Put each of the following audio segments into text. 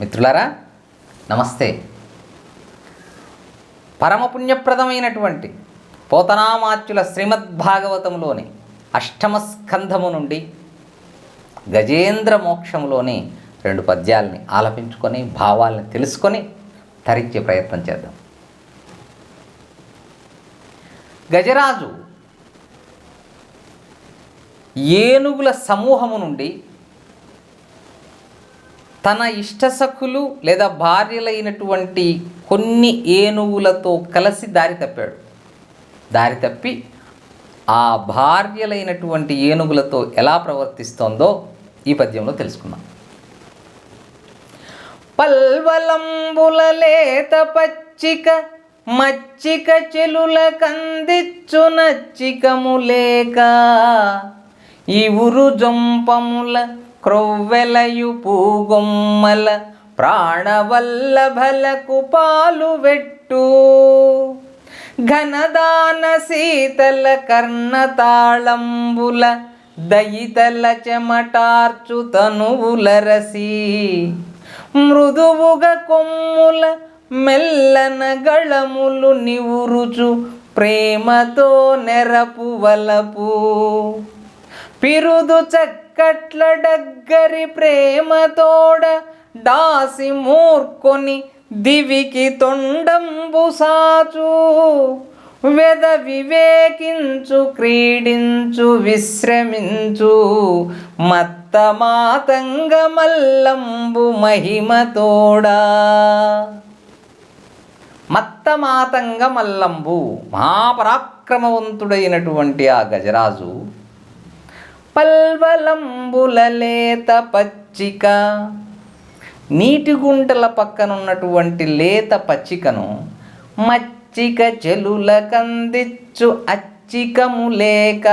మిత్రులారా నమస్తే. పరమపుణ్యప్రదమైనటువంటి పోతనామాత్యుల శ్రీమద్భాగవతంలోని అష్టమ స్కంధము నుండి గజేంద్ర మోక్షంలోని రెండు పద్యాలని ఆలపించుకొని భావాల్ని తెలుసుకొని తరించే ప్రయత్నం చేద్దాం. గజరాజు ఏనుగుల సమూహము నుండి తన ఇష్టసఖులు లేదా భార్యలైనటువంటి కొన్ని ఏనుగులతో కలిసి దారి తప్పాడు. దారి తప్పి ఆ భార్యలైనటువంటి ఏనుగులతో ఎలా ప్రవర్తిస్తోందో ఈ పద్యంలో తెలుసుకున్నాం పల్వలంబుల లేత పచ్చిక మచ్చిక చెలుల కందిచ్చు నచ్చికము లేక ఈ ఉరు జంపముల క్రొవ్వెలయు పూగొమ్మల ప్రాణవల్లభలకు పాలు వెట్టు ఘనదాన శీతల కర్ణతాళంబుల దయితల చెమటార్చు తనువులరసి మృదువుగ కొమ్ముల మెల్లన గళములు నివురుచు ప్రేమతో నెరపు వలపు పిరుదు చక్కట్ల డగ్గరి ప్రేమతోడ డాసి మూర్కొని దివికి తొండంబు సాచు. వెద వివేకించు క్రీడించు విశ్రమించు. మత్త మాతంగ మల్లంబు మహిమతోడా. మత్తమాతంగ మల్లంబు మహాపరాక్రమవంతుడైనటువంటి ఆ గజరాజు పల్వలంబుల లేత పచ్చిక. నీటి గుంటల పక్కన ఉన్నటువంటి లేత పచ్చికను మచ్చిక చెలుల కందిచ్చు అచ్చికము లేక.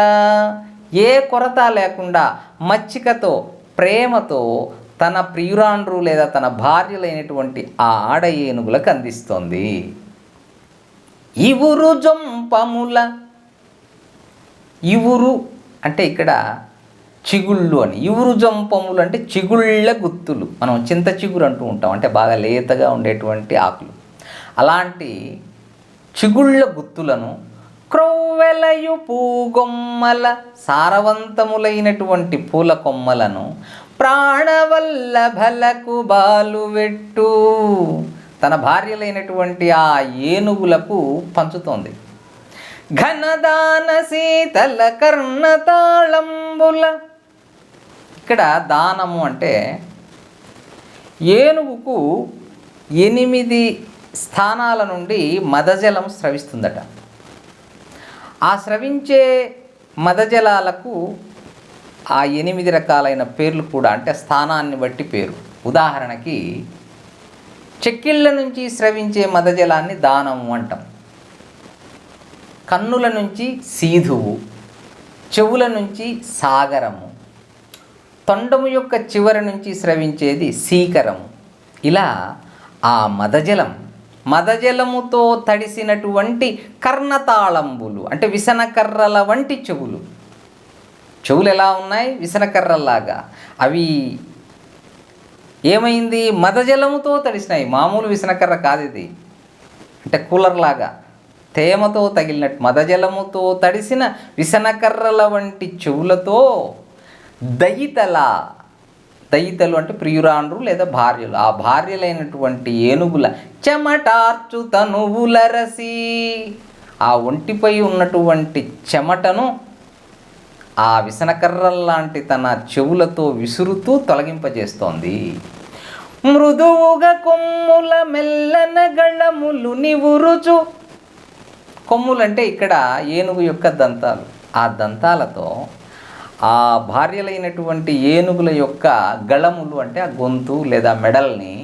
ఏ కొరత లేకుండా మచ్చికతో ప్రేమతో తన ప్రియురాండ్రు లేదా తన భార్యలైనటువంటి ఆ ఆడ ఏనుగులకు అందిస్తోంది ఇవురు జంపముల ఇవురు అంటే ఇక్కడ చిగుళ్ళు అని. ఇవురు జంపములు అంటే చిగుళ్ళ గుత్తులు. మనం చింత చిగురు అంటూ ఉంటాం. అంటే బాగా లేతగా ఉండేటువంటి ఆకులు. అలాంటి చిగుళ్ళ గుత్తులను క్రొవ్వెలయు పూగొమ్మల సారవంతములైనటువంటి పూల కొమ్మలను ప్రాణవల్లభలకు బాలువెట్టు తన భార్యలైనటువంటి ఆ ఏనుగులకు పంచుతోంది. ఘనదాన శీతల కర్ణతాళంబుల ఇక్కడ దానము అంటే ఏనుగుకు ఎనిమిది స్థానాల నుండి మదజలం స్రవిస్తుందట. ఆ స్రవించే మదజలాలకు ఆ ఎనిమిది రకాలైన పేర్లు కూడా అంటే స్థానాన్ని బట్టి పేరు. ఉదాహరణకి చెక్కిళ్ళ నుంచి స్రవించే మదజలాన్ని దానము అంటాం. కన్నుల నుంచి సీధువు చెవుల నుంచి సాగరము తొండము యొక్క చివరి నుంచి స్రవించేది సీకరము. ఇలా ఆ మదజలం మదజలముతో తడిసినటువంటి కర్ణతాళంబులు అంటే విసనకర్రల వంటి చెవులు. చెవులు ఎలా ఉన్నాయి? విసనకర్రల్లాగా. అవి ఏమైంది? మదజలముతో తడిసినాయి. మామూలు విసనకర్ర కాదు ఇది. అంటే కూలర్లాగా. తేమతో తగిలినట్టు మదజలముతో తడిసిన విసనకర్రల వంటి చెవులతో దయితల దయితలు అంటే ప్రియురాండ్రు లేదా భార్యలు. ఆ భార్యలైనటువంటి ఏనుగుల చెమటార్చు తనువులరసి ఆ ఒంటిపై ఉన్నటువంటి చెమటను ఆ విసనకర్రల్లాంటి తన చెవులతో విసురుతూ తొలగింపజేస్తోంది. మృదువుగా కొమ్ముల మెల్లన గళములు నివురుచు. కొమ్ములంటే ఇక్కడ ఏనుగు యొక్క దంతాలు. ఆ దంతాలతో ఆ భార్యలైనటువంటి ఏనుగుల యొక్క గళములు అంటే ఆ గొంతు లేదా మెడల్ని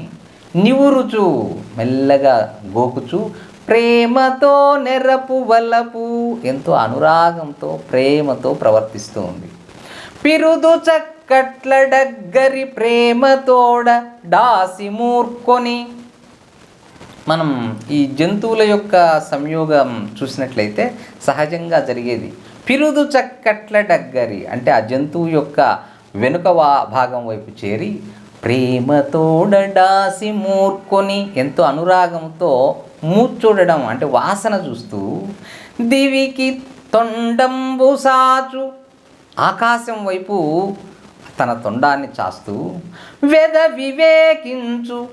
నివురుచు మెల్లగా గోకుచు ప్రేమతో నెరపు వలపు ఎంతో అనురాగంతో ప్రేమతో ప్రవర్తిస్తూ ఉంది. పిరుదు చక్కట్ల డగ్గరి ప్రేమతోడ డాసి మూర్కొని. మనం ఈ జంతువుల యొక్క సంయోగం చూసినట్లయితే సహజంగా జరిగేది పిరుదు చక్కట్ల డగ్గరి. అంటే ఆ జంతువు యొక్క వెనుక వా- భాగం వైపు చేరి ప్రేమతోడడాసి మూర్కొని ఎంతో అనురాగంతో మూర్చూడడం అంటే వాసన చూస్తూ దివికి తొండంబు సాచు. ఆకాశం వైపు తన తొండాన్ని చాస్తూ వెద వివేకించు.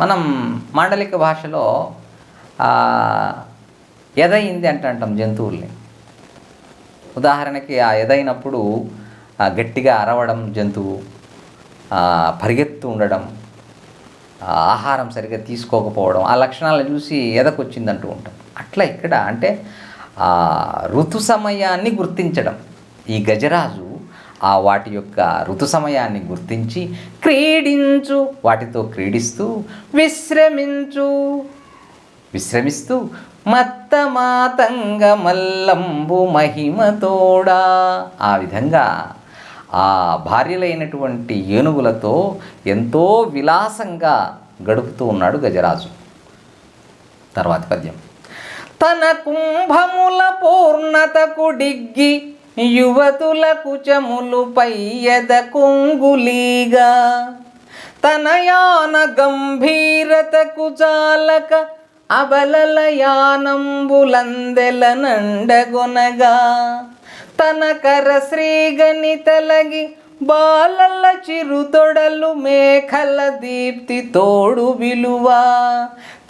మనం మాండలిక భాషలో ఎదయింది అంటే అంటాం జంతువుల్ని. ఉదాహరణకి ఆ ఎదైనప్పుడు గట్టిగా అరవడం జంతువు పరిగెత్తు ఉండడం ఆహారం సరిగ్గా తీసుకోకపోవడం ఆ లక్షణాలను చూసి ఎదకొచ్చిందంటూ ఉంటాం. అట్లా ఇక్కడ అంటే ఆ ఋతు సమయాన్ని గుర్తించడం. ఈ గజరాజు ఆ వాటి యొక్క ఋతు సమయాన్ని గుర్తించి క్రీడించు వాటితో క్రీడిస్తూ విశ్రమించు విశ్రమిస్తూ మత్త మాతంగ మల్లంబు మహిమతోడా. ఆ విధంగా ఆ భార్యలైనటువంటి ఏనుగులతో ఎంతో విలాసంగా గడుపుతూ ఉన్నాడు గజరాజు. తర్వాత పద్యం. తన కుంభముల పూర్ణతకు డిగ్గి యువతుల కుచములు పయ్యద కుంగులీగా. తన యాన గంభీరతకు చాలక అబలల యానంబులందెల నండగొనగా తన కర శ్రీగని తలగి బాలల చిరుతొడలు మేఖల దీప్తి తోడు విలువ.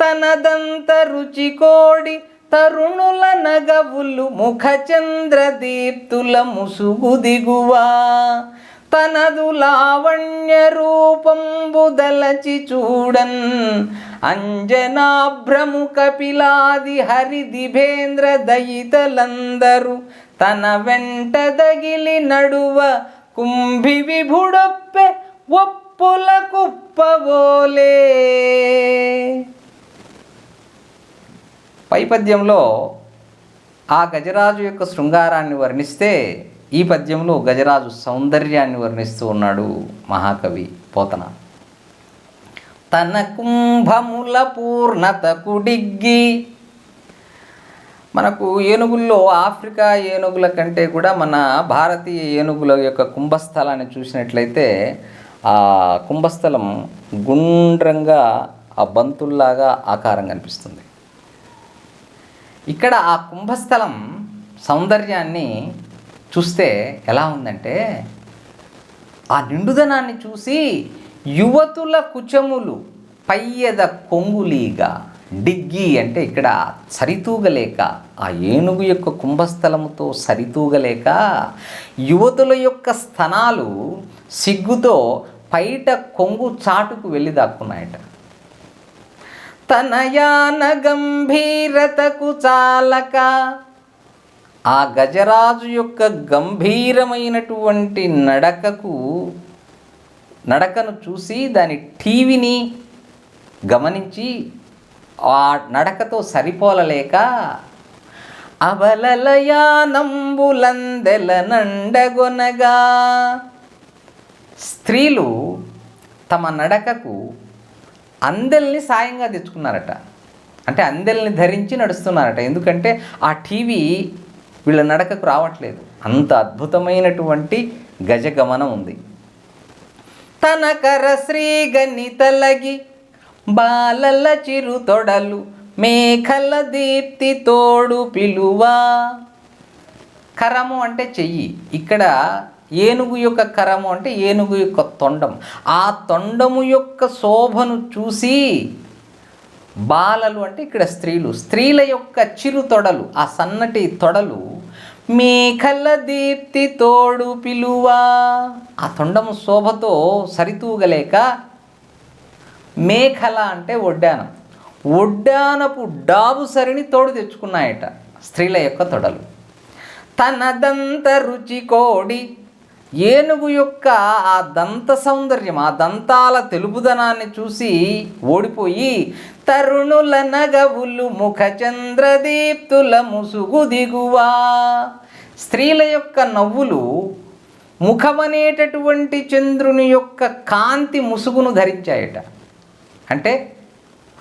తనదంత రుచి కోడి తరుణుల నగవులు ముఖచంద్ర దీప్తుల ముసుగు దిగువా. తనదు లావణ్య రూపంబుదలచి చూడన్. అంజనాభ్రము కపిలాది హరిదిభేంద్ర దయితలందరూ తన వెంట దగిలి నడువ కుంభి విభుడొప్పె ఒప్పుల కుప్పవోలే పైపద్యంలో ఆ గజరాజు యొక్క శృంగారాన్ని వర్ణిస్తే ఈ పద్యంలో గజరాజు సౌందర్యాన్ని వర్ణిస్తూ ఉన్నాడు మహాకవి పోతన. తన కుంభముల పూర్ణతకు డిగ్గి మనకు ఏనుగుల్లో ఆఫ్రికా ఏనుగుల కంటే కూడా మన భారతీయ ఏనుగుల యొక్క కుంభస్థలాన్ని చూసినట్లయితే ఆ కుంభస్థలం గుండ్రంగా ఆ బంతుల్లాగా ఆకారం కనిపిస్తుంది. ఇక్కడ ఆ కుంభస్థలం సౌందర్యాన్ని చూస్తే ఎలా ఉందంటే ఆ నిండుదనాన్ని చూసి యువతుల కుచములు పయ్యద కొంగులీగా డిగ్గి అంటే ఇక్కడ సరితూగలేక ఆ ఏనుగు యొక్క కుంభస్థలముతో సరితూగలేక యువతుల యొక్క స్థనాలు సిగ్గుతో పైట కొంగు చాటుకు వెళ్ళి దాక్కున్నాయట. తనయాన గంభీరతకు చాలక ఆ గజరాజు యొక్క గంభీరమైనటువంటి నడకకు నడకను చూసి దాని టీవీని గమనించి ఆ నడకతో సరిపోలలేక అవలలయానంబులందెల నండగొనగా స్త్రీలు తమ నడకకు అందెల్ని సాయంగా తెచ్చుకున్నారట. అంటే అందెల్ని ధరించి నడుస్తున్నారట. ఎందుకంటే ఆ టీవీ వీళ్ళ నడకకు రావట్లేదు. అంత అద్భుతమైనటువంటి గజగమనం ఉంది. తన కర శ్రీగని తలగి బాలల చిరు తొడలు మేఘల దీప్తి తోడు పిలువా. కరము అంటే చెయ్యి. ఇక్కడ ఏనుగు యొక్క కరము అంటే ఏనుగు యొక్క తొండం. ఆ తొండము యొక్క శోభను చూసి బాలలు అంటే ఇక్కడ స్త్రీలు. స్త్రీల యొక్క చిరు తొడలు ఆ సన్నటి తొడలు మేఘల దీప్తి తోడు పిలువా. ఆ తొండము శోభతో సరితూగలేక మేఖల అంటే ఒడ్డానం. ఒడ్డానపు డాబు సరిని తోడు తెచ్చుకున్నాయట స్త్రీల యొక్క తొడలు. తనదంత రుచి కోడి ఏనుగు యొక్క ఆ దంత సౌందర్యం ఆ దంతాల తెలుపుదనాన్ని చూసి ఓడిపోయి తరుణుల నగవులు ముఖచంద్రదీప్తుల ముసుగు దిగువా. స్త్రీల యొక్క నవ్వులు ముఖమనేటటువంటి చంద్రుని యొక్క కాంతి ముసుగును ధరించాయట. అంటే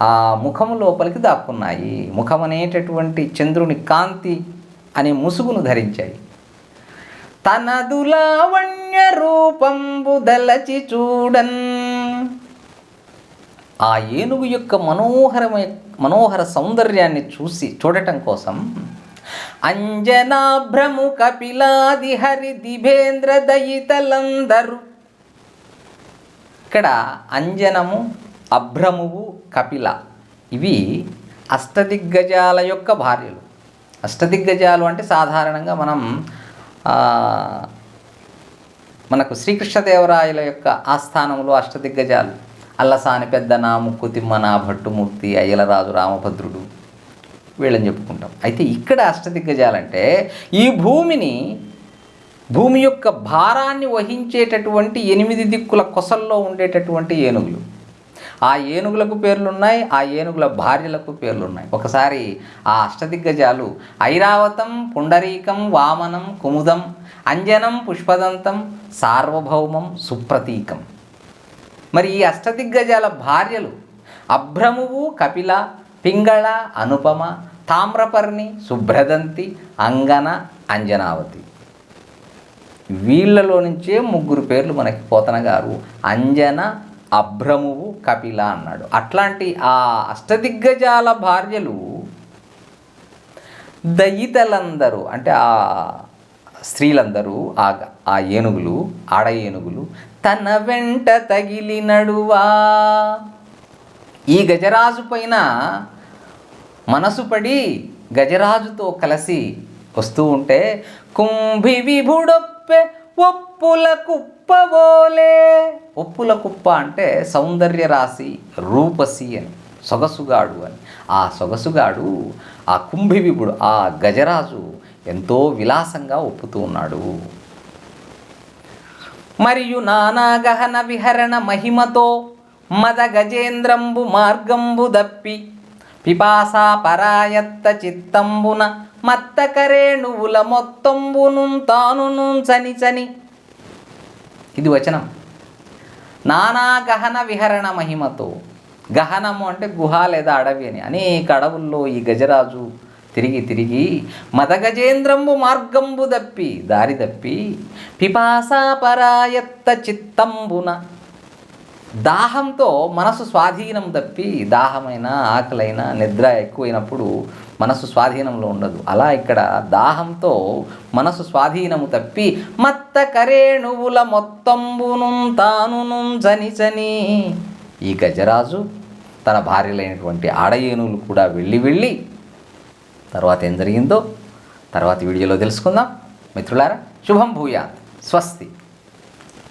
ఆ ముఖము లోపలికి దాక్కున్నాయి. ముఖమనేటటువంటి చంద్రుని కాంతి అనే ముసుగును ధరించాయి. తనదులావణ్య లావణ్య రూపంబు దలచి చూడన్. ఆ ఏనుగు యొక్క మనోహరమై మనోహర సౌందర్యాన్ని చూసి చూడటం కోసం అంజనాభ్రము కపిలాది హరి దిభేంద్ర దయితలందరు ఇక్కడ అంజనము అభ్రమువు కపిల ఇవి అష్టదిగ్గజాల యొక్క భార్యలు. అష్టదిగ్గజాలు అంటే సాధారణంగా మనం మనకు శ్రీకృష్ణదేవరాయల యొక్క ఆస్థానంలో అష్టదిగ్గజాలు. అల్లసాని పెద్దన ముక్కు నా భట్టుమూర్తి అయ్యలరాజు రామభద్రుడు వీళ్ళని చెప్పుకుంటాం. అయితే ఇక్కడ అష్టదిగ్గజాలంటే ఈ భూమిని భూమి యొక్క భారాన్ని వహించేటటువంటి ఎనిమిది దిక్కుల కొసల్లో ఉండేటటువంటి ఏనుగులు. ఆ ఏనుగులకు పేర్లున్నాయి ఆ ఏనుగుల భార్యలకు పేర్లున్నాయి. ఒకసారి ఆ అష్టదిగ్గజాలు ఐరావతం పుండరీకం వామనం కుముదం అంజనం పుష్పదంతం సార్వభౌమం సుప్రతీకం. మరి ఈ అష్టదిగ్గజాల భార్యలు అభ్రమువు కపిల పింగళ అనుపమ తామ్రపర్ణి శుభ్రదంతి అంగన అంజనావతి. వీళ్ళలో నుంచే ముగ్గురు పేర్లు మనకి పోతన గారు. అంజన అభ్రమువు కపిల అన్నాడు. అట్లాంటి ఆ అష్టదిగ్గజాల భార్యలు దయితలందరూ అంటే ఆ స్త్రీలందరూ ఆ ఆ ఏనుగులు ఆడ ఏనుగులు తన వెంట తగిలినడువా ఈ గజరాజు పైన మనసు పడి గజరాజుతో కలిసి వస్తూ ఉంటే కుంభి విభుడొప్పె ఒప్పుల కుప్పవోలే ఒప్పుల కుప్ప అంటే సౌందర్య రాశి రూపసి అని సొగసుగాడు అని. ఆ సొగసుగాడు ఆ కుంభివిపుడు ఆ గజరాజు ఎంతో విలాసంగా ఒప్పుతూ ఉన్నాడు. మరియు నానా గహన విహరణ మహిమతో మద గజేంద్రంబు మార్గంబు దప్పి పిపాసా పరాయత్త చిత్తంబున మత్తకరేణువుల మొత్తంబును తానును చని చని. ఇది వచనం. నానా గహన విహరణ మహిమతో. గహనము అంటే గుహ లేదా అడవి అని. అనేక అడవుల్లో ఈ గజరాజు తిరిగి తిరిగి మదగజేంద్రంబు మార్గంబు దప్పి దారి దప్పి పిపాసాపరాయత్త చిత్తంబున దాహంతో మనసు స్వాధీనం తప్పి దాహమైన ఆకలైన నిద్ర ఎక్కువైనప్పుడు మనసు స్వాధీనంలో ఉండదు. అలా ఇక్కడ దాహంతో మనసు స్వాధీనము తప్పి మత్త కరేణువుల మొత్తంబును తానును చని చని ఈ గజరాజు తన భార్యలైనటువంటి ఆడ కూడా వెళ్ళి వెళ్ళి తర్వాత ఏం జరిగిందో తర్వాత వీడియోలో తెలుసుకుందాం. మిత్రులారా శుభం భూయాత్. స్వస్తి.